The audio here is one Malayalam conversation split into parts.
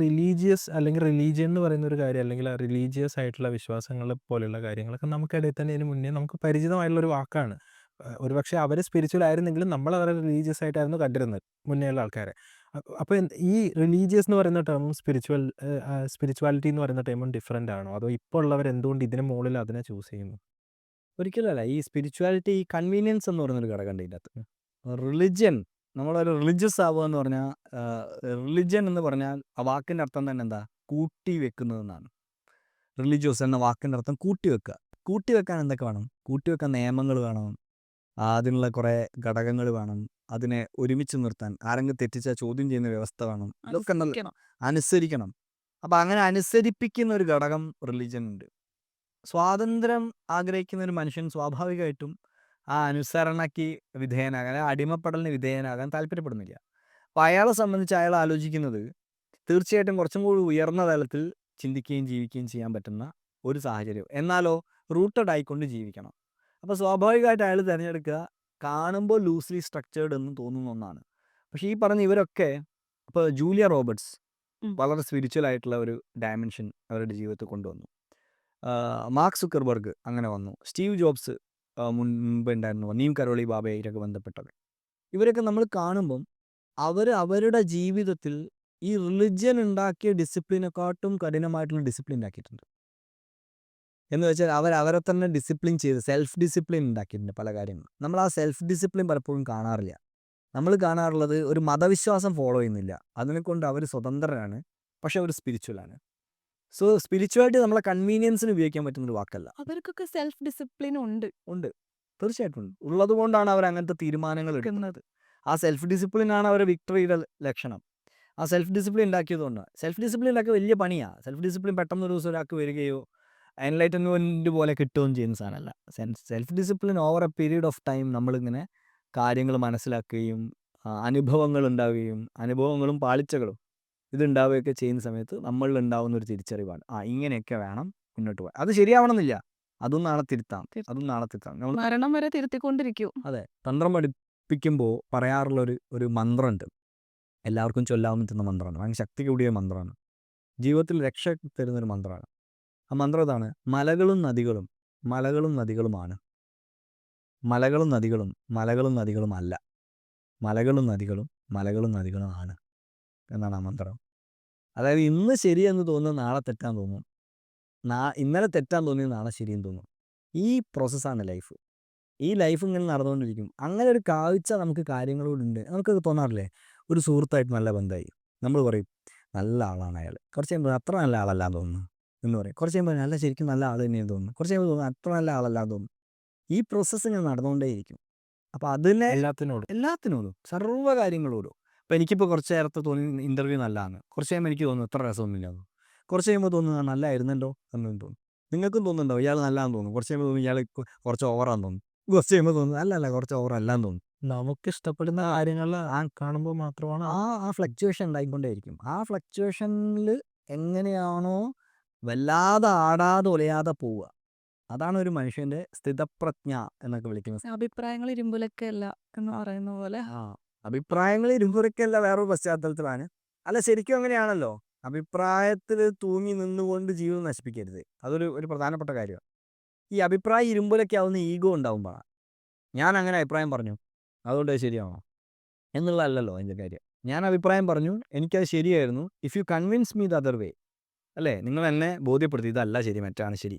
റിലീജിയസ് അല്ലെങ്കിൽ റിലീജിയൻ എന്ന് പറയുന്ന ഒരു കാര്യം അല്ലെങ്കിൽ ആ റിലീജിയസ് ആയിട്ടുള്ള വിശ്വാസങ്ങൾ പോലെയുള്ള കാര്യങ്ങളൊക്കെ നമുക്കിടയിൽ തന്നെ ഇതിന് മുന്നേ നമുക്ക് പരിചിതമായിട്ടുള്ള ഒരു വാക്കാണ്. ഒരുപക്ഷെ അവർ സ്പിരിച്വൽ ആയിരുന്നെങ്കിലും നമ്മൾ അവരെ റിലീജിയസ് ആയിട്ടായിരുന്നു കണ്ടിരുന്നത് മുന്നേയുള്ള ആൾക്കാരെ. അപ്പോൾ ഈ റിലീജിയസ് എന്ന് പറയുന്ന ടേമും സ്പിരിച്വൽ സ്പിരിച്വാലിറ്റി എന്ന് പറയുന്ന ടേമും ഡിഫറെന്റ് ആണോ? അതോ ഇപ്പോൾ ഉള്ളവർ എന്തുകൊണ്ട് ഇതിന് മുകളിൽ അതിനെ ചൂസ് ചെയ്യുന്നു? ഒരിക്കലും അല്ല. ഈ സ്പിരിച്വാലിറ്റി ഈ കൺവീനിയൻസ് എന്ന് പറയുന്നൊരു ഘടകം ഉണ്ട് ഇതിനകത്ത്. റിലിജ്യൻ നമ്മളൊരു റിലിജിയസ് ആവുക എന്ന് പറഞ്ഞാൽ റിലിജ്യൻ എന്ന് പറഞ്ഞാൽ ആ വാക്കിന്റെ അർത്ഥം തന്നെ എന്താ കൂട്ടി വെക്കുന്നതെന്നാണ്. റിലീജിയസ് എന്ന വാക്കിന്റെ അർത്ഥം കൂട്ടി വെക്കുക. കൂട്ടി വെക്കാൻ എന്തൊക്കെ വേണം? കൂട്ടി വെക്കാൻ നിയമങ്ങൾ വേണം. അതിനുള്ള കുറേ ഘടകങ്ങൾ വേണം. അതിനെ ഒരുമിച്ച് നിർത്താൻ ആരെങ്കിലും തെറ്റിച്ചാൽ ചോദ്യം ചെയ്യുന്ന വ്യവസ്ഥ വേണം. ഇതൊക്കെ അനുസരിക്കണം. അപ്പം അങ്ങനെ അനുസരിപ്പിക്കുന്ന ഒരു ഘടകം റിലിജ്യൻ ഉണ്ട്. സ്വാതന്ത്ര്യം ആഗ്രഹിക്കുന്ന ഒരു മനുഷ്യൻ സ്വാഭാവികമായിട്ടും ആ അനുസരണയ്ക്ക് വിധേയനാകാൻ അടിമപ്പെടലിന് വിധേയനാകാൻ താല്പര്യപ്പെടുന്നില്ല. അപ്പം അയാളെ സംബന്ധിച്ച് അയാൾ ആലോചിക്കുന്നത് തീർച്ചയായിട്ടും കുറച്ചും കൂടി ഉയർന്ന തലത്തിൽ ചിന്തിക്കുകയും ജീവിക്കുകയും ചെയ്യാൻ പറ്റുന്ന ഒരു സാഹചര്യം. എന്നാലോ റൂട്ടഡ് ആയിക്കൊണ്ട് ജീവിക്കണം. അപ്പോൾ സ്വാഭാവികമായിട്ട് അയാൾ തിരഞ്ഞെടുക്കുക കാണുമ്പോൾ ലൂസ്ലി സ്ട്രക്ചേർഡ് എന്ന് തോന്നുന്ന ഒന്നാണ്. പക്ഷേ ഈ പറഞ്ഞ ഇവരൊക്കെ ഇപ്പോൾ ജൂലിയ റോബർട്സ് വളരെ സ്പിരിച്വൽ ആയിട്ടുള്ള ഒരു ഡയമെൻഷൻ അവരുടെ ജീവിതത്തിൽ കൊണ്ടുവന്നു. മാർക്ക് സുക്കർബർഗ് അങ്ങനെ വന്നു. സ്റ്റീവ് ജോബ്സ് മുൻപ് ഉണ്ടായിരുന്നു. നീം കരോളി ബാബയായിട്ടൊക്കെ ബന്ധപ്പെട്ടത്. ഇവരൊക്കെ നമ്മൾ കാണുമ്പം അവർ അവരുടെ ജീവിതത്തിൽ ഈ റിലിജ്യൻ ഉണ്ടാക്കിയ ഡിസിപ്ലിനെക്കാട്ടും കഠിനമായിട്ടുള്ള ഡിസിപ്ലിൻ ഉണ്ടാക്കിയിട്ടുണ്ട്. എന്ന് വെച്ചാൽ അവർ അവരെ തന്നെ ഡിസിപ്ലിൻ ചെയ്ത് സെൽഫ് ഡിസിപ്ലിൻ ഉണ്ടാക്കിയിട്ടുണ്ട് പല കാര്യങ്ങളും. നമ്മൾ ആ സെൽഫ് ഡിസിപ്ലിൻ പലപ്പോഴും കാണാറില്ല. നമ്മൾ കാണാറുള്ളത് ഒരു മതവിശ്വാസം ഫോളോ ചെയ്യുന്നില്ല. അതിനെക്കൊണ്ട് അവർ സ്വതന്ത്രരാണ്. പക്ഷെ അവർ സ്പിരിച്വലാണ്. സോ സ്പിരിച്വാലിറ്റി നമ്മളെ കൺവീനിയൻസിന് ഉപയോഗിക്കാൻ പറ്റുന്ന ഒരു വാക്കല്ല. അവർക്കൊക്കെ സെൽഫ് ഡിസിപ്ലിൻ ഉണ്ട്. ഉണ്ട്. തീർച്ചയായിട്ടും ഉണ്ട്. ഉള്ളത് കൊണ്ടാണ് അവർ അങ്ങനത്തെ തീരുമാനങ്ങൾ എടുക്കുന്നത്. ആ സെൽഫ് ഡിസിപ്ലിൻ ആണ് അവരുടെ വിക്ടറിയുടെ ലക്ഷണം. ആ സെൽഫ് ഡിസിപ്ലിൻ ഉണ്ടാക്കിയതുകൊണ്ടാണ്. സെൽഫ് ഡിസിപ്ലിൻ ഉണ്ടാക്കിയ വലിയ പണിയാണ്. സെൽഫ് ഡിസിപ്ലിൻ പെട്ടെന്ന് ഒരു ദിവസം ഒരാൾക്ക് വരികയോ എൻലൈറ്റൻമെന്റ് പോലെ കിട്ടുകയും ചെയ്യുന്ന സാധനമല്ല. Self discipline over a period of time നമ്മളിങ്ങനെ കാര്യങ്ങൾ മനസ്സിലാക്കുകയും അനുഭവങ്ങൾ ഉണ്ടാവുകയും അനുഭവങ്ങളും പാളിച്ചകളും ഇതുണ്ടാവുകയൊക്കെ ചെയ്യുന്ന സമയത്ത് നമ്മളിൽ ഉണ്ടാവുന്ന ഒരു തിരിച്ചറിവാണ്. ആ ഇങ്ങനെയൊക്കെ വേണം മുന്നോട്ട് പോകാൻ. അത് ശരിയാവണമെന്നില്ല. അതും നാളെ തിരുത്താം. അതും നാളെ തിരുത്താം. നമ്മൾ മരണം വരെ തിരുത്തിക്കൊണ്ടിരിക്കും. അതെ. തന്ത്രം പഠിപ്പിക്കുമ്പോൾ പറയാറുള്ള ഒരു ഒരു മന്ത്രമുണ്ട്. എല്ലാവർക്കും ചൊല്ലാൻ പറ്റുന്ന മന്ത്രമാണ്. ഭയങ്കര ശക്തി കൂടിയ മന്ത്രമാണ്. ജീവിതത്തിൽ രക്ഷ തരുന്നൊരു മന്ത്രമാണ്. ആ മന്ത്രം ഇതാണ്. മലകളും നദികളും മലകളും നദികളുമാണ്. മലകളും നദികളും മലകളും നദികളും അല്ല. മലകളും നദികളും മലകളും നദികളും ആണ്. എന്നാണ് ആ മന്ത്രം. അതായത് ഇന്ന് ശരിയെന്ന് തോന്നുന്ന നാളെ തെറ്റാൻ തോന്നും. നാ ഇന്നലെ തെറ്റാൻ തോന്നിയ നാളെ ശരിയെന്ന് തോന്നും. ഈ പ്രോസസ്സാണ് ലൈഫ്. ഈ ലൈഫ് ഇങ്ങനെ നടന്നുകൊണ്ടിരിക്കും. അങ്ങനെ ഒരു കാഴ്ച നമുക്ക് കാര്യങ്ങളോടുണ്ട്. നമുക്ക് തോന്നാറില്ലേ? ഒരു സുഹൃത്തായിട്ട് നല്ല ബന്ധമായി. നമ്മൾ പറയും നല്ല ആളാണ് അയാൾ. കുറച്ച് കഴിയുമ്പോൾ അത്ര നല്ല ആളല്ലാന്ന് തോന്നുന്നു എന്ന് പറയും. കുറച്ച് കഴിയുമ്പോൾ നല്ല ശരിക്കും നല്ല ആൾ തന്നെയാണ് തോന്നുന്നു. കുറച്ച് കഴിയുമ്പോൾ തോന്നുന്നു അത്ര നല്ല ആളല്ലാന്ന് തോന്നുന്നു ഈ പ്രോസസ്സ് ഇങ്ങനെ നടന്നുകൊണ്ടേയിരിക്കും. അപ്പോൾ അതിനെ എല്ലാത്തിനോടും. എല്ലാത്തിനോടും സർവ കാര്യങ്ങളോടും. ഇപ്പോൾ എനിക്കിപ്പോൾ കുറച്ച് നേരത്തെ തോന്നി ഇന്റർവ്യൂ നല്ലതാണ്. കുറച്ച് കഴിയുമ്പോൾ എനിക്ക് തോന്നുന്നു ഇത്ര രസമൊന്നുമില്ലാന്ന്. കുറച്ച് കഴിയുമ്പോൾ തോന്നുന്നു നല്ലായിരുന്നല്ലോ നല്ലതായിരുന്നല്ലോ എന്ന് തോന്നും. നിങ്ങൾക്കും തോന്നുന്നുണ്ടോ ഇയാൾ നല്ലതാന്ന് തോന്നും. കുറച്ച് കഴിയുമ്പോൾ തോന്നുന്നു ഇയാൾ കുറച്ച് ഓവറാന്ന് തോന്നും. കുറച്ച് കഴിയുമ്പോൾ തോന്നുന്നു അല്ല അല്ല കുറച്ച് ഓവർ അല്ലാന്ന് തോന്നും. നമുക്ക് ഇഷ്ടപ്പെടുന്ന കാര്യങ്ങൾ ആ കാണുമ്പോൾ മാത്രമാണ് ആ ആ ഫ്ലക്ച്വേഷൻ ഉണ്ടായിക്കൊണ്ടേയിരിക്കും. ആ ഫ്ലക്ച്വേഷനിൽ എങ്ങനെയാണോ വല്ലാതെ ആടാതെ ഒലയാതെ പോവുക. അതാണ് ഒരു മനുഷ്യന്റെ സ്ഥിതപ്രജ്ഞ എന്നൊക്കെ വിളിക്കുന്നത്. അഭിപ്രായങ്ങൾ ഇരുമ്പുലക്കല്ല എന്ന് പറയുന്ന പോലെ ആ അഭിപ്രായങ്ങൾ ഇരുമ്പുരക്കല്ല വേറൊരു പശ്ചാത്തലത്തിലാണ്. അല്ല ശരിക്കും അങ്ങനെയാണല്ലോ. അഭിപ്രായത്തിൽ തൂങ്ങി നിന്നുകൊണ്ട് ജീവിതം നശിപ്പിക്കരുത്. അതൊരു ഒരു പ്രധാനപ്പെട്ട കാര്യമാണ്. ഈ അഭിപ്രായം ആവുന്ന ഈഗോ ഉണ്ടാവുമ്പോഴാണ്. ഞാൻ അങ്ങനെ അഭിപ്രായം പറഞ്ഞു. അതുകൊണ്ട് അത് ശരിയാണോ? എന്നുള്ളതല്ലല്ലോ അതിന്റെ കാര്യം. ഞാൻ അഭിപ്രായം പറഞ്ഞു. എനിക്കത് ശരിയായിരുന്നു. If you convince me the other way അല്ലേ? നിങ്ങൾ എന്നെ ബോധ്യപ്പെടുത്തി ഇതല്ല ശരി മറ്റാണ് ശരി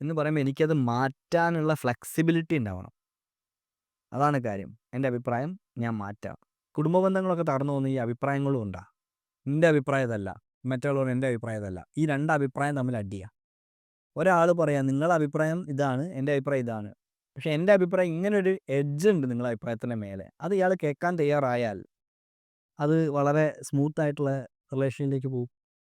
എന്ന് പറയുമ്പോൾ എനിക്കത് മാറ്റാനുള്ള ഫ്ലെക്സിബിലിറ്റി ഉണ്ടാവണം. അതാണ് കാര്യം. എന്റെ അഭിപ്രായം ഞാൻ മാറ്റാം. കുടുംബ ബന്ധങ്ങളൊക്കെ തകർന്നു പോകുന്ന ഈ അഭിപ്രായങ്ങളും ഉണ്ടാ. എന്റെ അഭിപ്രായതല്ല മറ്റുള്ളവർ എന്റെ അഭിപ്രായതല്ല ഈ രണ്ട് അഭിപ്രായം തമ്മിൽ അടിയാ. ഒരാൾ പറയാം നിങ്ങളുടെ അഭിപ്രായം ഇതാണ്. എന്റെ അഭിപ്രായം ഇതാണ്. പക്ഷേ എന്റെ അഭിപ്രായം ഇങ്ങനൊരു എഡ്ജ് ഉണ്ട് നിങ്ങളുടെ അഭിപ്രായത്തിന്റെ മേലെ. അത് ഇയാൾ കേൾക്കാൻ തയ്യാറായാൽ അത് വളരെ സ്മൂത്തായിട്ടുള്ള റിലേഷനിലേക്ക് പോകും.